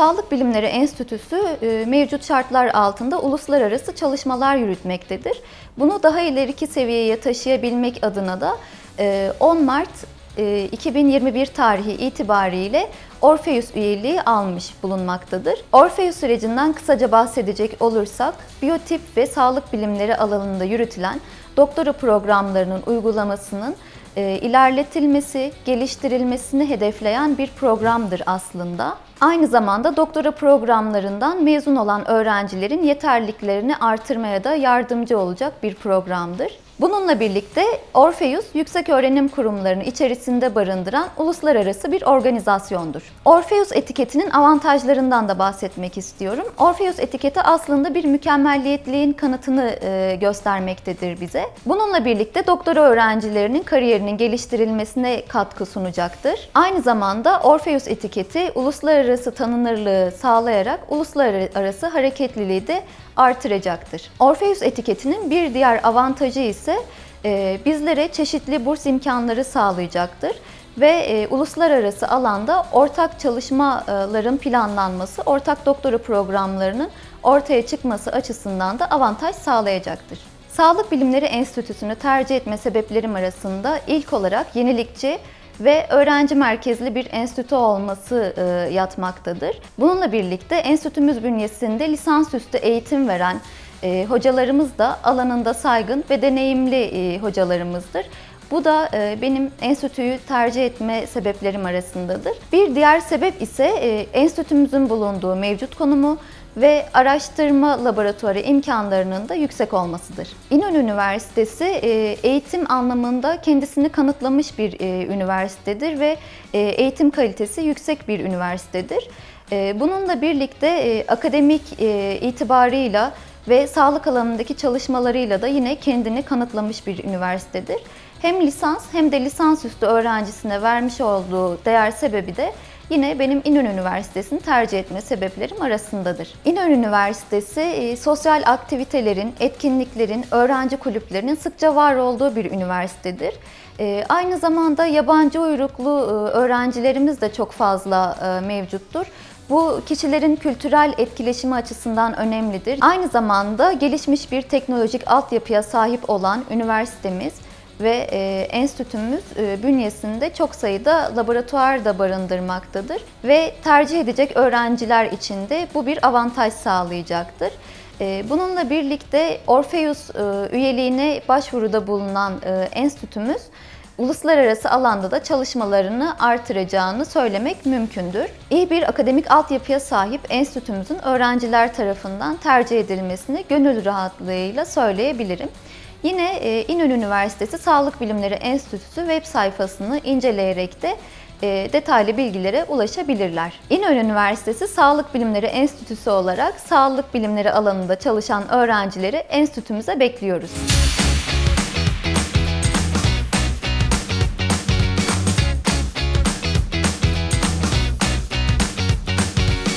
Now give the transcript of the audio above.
Sağlık Bilimleri Enstitüsü e, mevcut şartlar altında uluslararası çalışmalar yürütmektedir. Bunu daha ileriki seviyeye taşıyabilmek adına da e, 10 Mart e, 2021 tarihi itibariyle Orpheus üyeliği almış bulunmaktadır. Orpheus sürecinden kısaca bahsedecek olursak, biyotip ve sağlık bilimleri alanında yürütülen doktora programlarının uygulamasının e, ilerletilmesi, geliştirilmesini hedefleyen bir programdır aslında. Aynı zamanda doktora programlarından mezun olan öğrencilerin yeterliliklerini artırmaya da yardımcı olacak bir programdır. Bununla birlikte Orpheus yüksek öğrenim kurumlarını içerisinde barındıran uluslararası bir organizasyondur. Orpheus etiketinin avantajlarından da bahsetmek istiyorum. Orpheus etiketi aslında bir mükemmelliyetliğin kanıtını e, göstermektedir bize. Bununla birlikte doktora öğrencilerinin kariyerinin geliştirilmesine katkı sunacaktır. Aynı zamanda Orpheus etiketi uluslararası tanınırlığı sağlayarak uluslararası hareketliliği de artıracaktır. Orpheus etiketinin bir diğer avantajı ise e, bizlere çeşitli burs imkanları sağlayacaktır ve e, uluslararası alanda ortak çalışmaların planlanması, ortak doktora programlarının ortaya çıkması açısından da avantaj sağlayacaktır. Sağlık Bilimleri Enstitüsü'nü tercih etme sebeplerim arasında ilk olarak yenilikçi ve öğrenci merkezli bir enstitü olması e, yatmaktadır. Bununla birlikte enstitümüz bünyesinde lisansüstü eğitim veren e, hocalarımız da alanında saygın ve deneyimli e, hocalarımızdır. Bu da benim enstitüyü tercih etme sebeplerim arasındadır. Bir diğer sebep ise enstitümüzün bulunduğu mevcut konumu ve araştırma laboratuvarı imkanlarının da yüksek olmasıdır. İnönü Üniversitesi e, eğitim anlamında kendisini kanıtlamış bir e, üniversitedir ve e, eğitim kalitesi yüksek bir üniversitedir. Bununla birlikte akademik itibarıyla ve sağlık alanındaki çalışmalarıyla da yine kendini kanıtlamış bir üniversitedir. Hem lisans hem de lisansüstü öğrencisine vermiş olduğu değer sebebi de yine benim İnönü Üniversitesi'ni tercih etme sebeplerim arasındadır. İnönü Üniversitesi e, sosyal aktivitelerin, etkinliklerin, öğrenci kulüplerinin sıkça var olduğu bir üniversitedir. E, Aynı zamanda yabancı uyruklu e, öğrencilerimiz de çok fazla mevcuttur. Bu kişilerin kültürel etkileşimi açısından önemlidir. Aynı zamanda gelişmiş bir teknolojik altyapıya sahip olan üniversitemiz ve e, enstitümüz e, bünyesinde çok sayıda laboratuvar da barındırmaktadır ve tercih edecek öğrenciler için de bu bir avantaj sağlayacaktır. E, Bununla birlikte Orpheus e, üyeliğine başvuruda bulunan e, enstitümüz uluslararası alanda da çalışmalarını artıracağını söylemek mümkündür. İyi bir akademik altyapıya sahip enstitümüzün öğrenciler tarafından tercih edilmesini gönül rahatlığıyla söyleyebilirim. Yine e, İnönü Üniversitesi Sağlık Bilimleri Enstitüsü web sayfasını inceleyerek de e, detaylı bilgilere ulaşabilirler. İnönü Üniversitesi Sağlık Bilimleri Enstitüsü olarak sağlık bilimleri alanında çalışan öğrencileri enstitümüze bekliyoruz.